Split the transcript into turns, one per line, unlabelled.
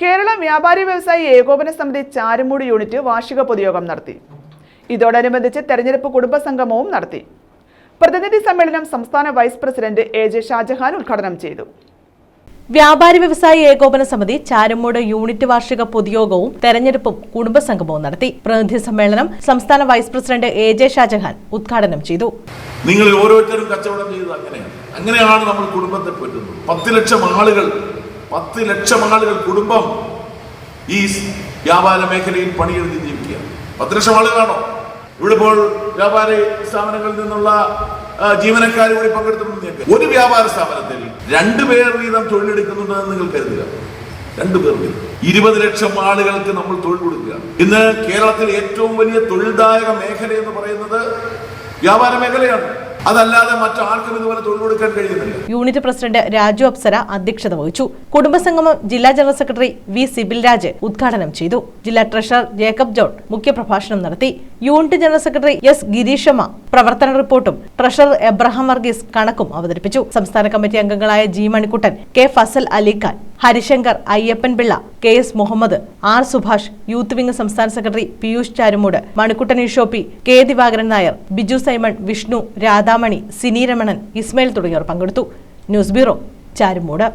കേരള വ്യാപാരി വ്യവസായി ഏകോപന സമിതി ചാരുമൂട് യൂണിറ്റ് വാർഷിക പൊതുയോഗം നടത്തി. ഇതോടനുബന്ധിച്ച് തെരഞ്ഞെടുപ്പ് കുടുംബസംഗമവും നടത്തി. പ്രതിനിധി സമ്മേളനം സംസ്ഥാന vice president A J Shajahan ഉദ്ഘാടനം ചെയ്തു.
വ്യാപാരി വ്യവസായി ഏകോപന സമിതി ചാരമൂട് യൂണിറ്റ് വാർഷിക പൊതുയോഗവും തെരഞ്ഞെടുപ്പും കുടുംബസംഗമവും നടത്തി. പ്രതിനിധി സമ്മേളനം സംസ്ഥാന vice president A J Shajahan ഉദ്ഘാടനം ചെയ്തു.
നിങ്ങൾ ഓരോരുത്തരും കച്ചവടം ചെയ്തത് അങ്ങനെയാണ്. അങ്ങനെയാണ് നമ്മൾ കുടുംബത്തെ പറ്റുന്നത് പത്ത് ലക്ഷം ആളുകൾ പത്ത് ലക്ഷം ആളുകൾ കുടുംബം ഈ വ്യാപാര മേഖലയിൽ പണിയെടുത്ത് ജീവിക്കുക പത്ത് ലക്ഷം ആളുകളാണോ? ഇവിടെ ഇപ്പോൾ വ്യാപാര സ്ഥാപനങ്ങളിൽ നിന്നുള്ള ജീവനക്കാർ കൂടി പങ്കെടുത്തിട്ടുണ്ട് ഒരു വ്യാപാര സ്ഥാപനത്തിൽ രണ്ടു പേർ വീതം തൊഴിലെടുക്കുന്നുണ്ടെന്ന് നിങ്ങൾ കരുതുക. രണ്ടു പേർ വീതം. ഇരുപത് ലക്ഷം ആളുകൾക്ക് നമ്മൾ തൊഴിൽ കൊടുക്കുക. ഇന്ന് കേരളത്തിൽ ഏറ്റവും വലിയ തൊഴിൽദായക മേഖല എന്ന് പറയുന്നത് വ്യാപാര മേഖലയാണ്. അതല്ലാതെ മറ്റാർക്കും ഇതുപോലെ തൊഴിൽ കൊടുക്കാൻ കഴിയുന്നില്ല.
യൂണിറ്റ് പ്രസിഡന്റ് രാജു അപ്സര അധ്യക്ഷത വഹിച്ചു. കുടുംബസംഗമം ജില്ലാ general secretary V Sibil Raj ഉദ്ഘാടനം ചെയ്തു. ജില്ലാ ട്രഷറർ ജേക്കബ് ജോൺ മുഖ്യപ്രഭാഷണം നടത്തി. Unit general secretary S Girishamma പ്രവർത്തന റിപ്പോർട്ടും ട്രഷറർ എബ്രഹാം വർഗീസ് കണക്കും അവതരിപ്പിച്ചു. സംസ്ഥാന കമ്മിറ്റി അംഗങ്ങളായ G Manikuttan K Fazal Alikhan Harishankar Ayyappan Pillai K S Muhammad R Subhash youth wing സംസ്ഥാന സെക്രട്ടറി പിയൂഷ് ചാരുമൂട് മണിക്കുട്ടൻ ഇഷോപ്പി കെ ദിവാകരൻ നായർ ബിജു സൈമൺ വിഷ്ണു രാധാമണി സിനി രമണൻ ഇസ്മയിൽ തുടങ്ങിയവർ പങ്കെടുത്തു. News bureau Charummood.